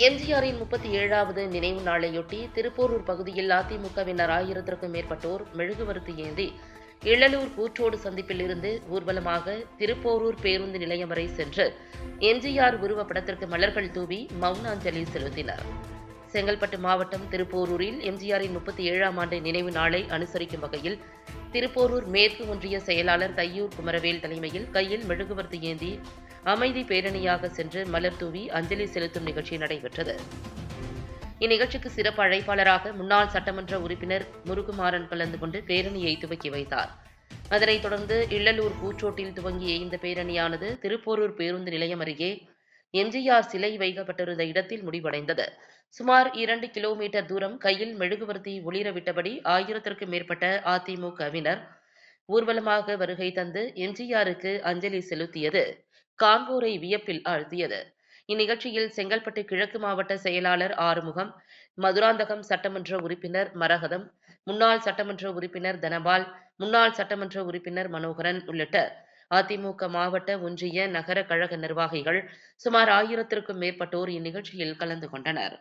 எம்ஜிஆரின் முப்பத்தி ஏழாவது நினைவு நாளையொட்டி திருப்போரூர் பகுதியில் அதிமுகவினர் ஆயிரத்திற்கும் மேற்பட்டோர் மெழுகுவர்த்தி ஏந்தி இளலூர் கூற்றோடு சந்திப்பில் இருந்து ஊர்வலமாக திருப்போரூர் பேருந்து நிலையம் வரை சென்று எம்ஜிஆர் உருவப்படத்திற்கு மலர்கள் தூவி மௌனாஞ்சலி செலுத்தினர். செங்கல்பட்டு மாவட்டம் திருப்போரூரில் எம்ஜிஆரின் முப்பத்தி ஏழாம் ஆண்டு நினைவு நாளை அனுசரிக்கும் வகையில் திருப்போரூர் மேற்கு ஒன்றிய செயலாளர் தையூர் குமரவேல் தலைமையில் கையில் மெழுகுவர்த்தி ஏந்தி அமைதி பேரணியாக சென்று மலர் தூவி அஞ்சலி செலுத்தும் நிகழ்ச்சி நடைபெற்றது. இந்நிகழ்ச்சிக்கு சிறப்பு அழைப்பாளராக முன்னாள் சட்டமன்ற உறுப்பினர் முருகுமாறன் கலந்து கொண்டு பேரணியை துவக்கி வைத்தார். அதனைத் தொடர்ந்து இள்ளலூர் பூச்சோட்டில் துவங்கிய இந்த பேரணியானது திருப்போரூர் பேருந்து நிலையம் அருகே எம்ஜிஆர் சிலை வைக்கப்பட்டிருந்த இடத்தில் முடிவடைந்தது. சுமார் இரண்டு கிலோமீட்டர் தூரம் கையில் மெழுகுவர்த்தி ஒளிரவிட்டபடி ஆயிரத்திற்கும் மேற்பட்ட அதிமுகவினர் ஊர்வலமாக வருகை தந்து எம்ஜிஆருக்கு அஞ்சலி செலுத்தியது. காண்போரை வியப்பில் ஆழ்த்தியது. இந்நிகழ்ச்சியில் செங்கல்பட்டு கிழக்கு மாவட்ட செயலாளர் ஆறுமுகம் மதுராந்தகம் சட்டமன்ற உறுப்பினர் மரகதம் முன்னாள் சட்டமன்ற உறுப்பினர் தனபால் முன்னாள் சட்டமன்ற உறுப்பினர் மனோகரன் உள்ளிட்ட அதிமுக மாவட்ட ஒன்றிய நகர கழக நிர்வாகிகள் சுமார் ஆயிரத்திற்கும் மேற்பட்டோர் இந்நிகழ்ச்சியில் கலந்து கொண்டனர்.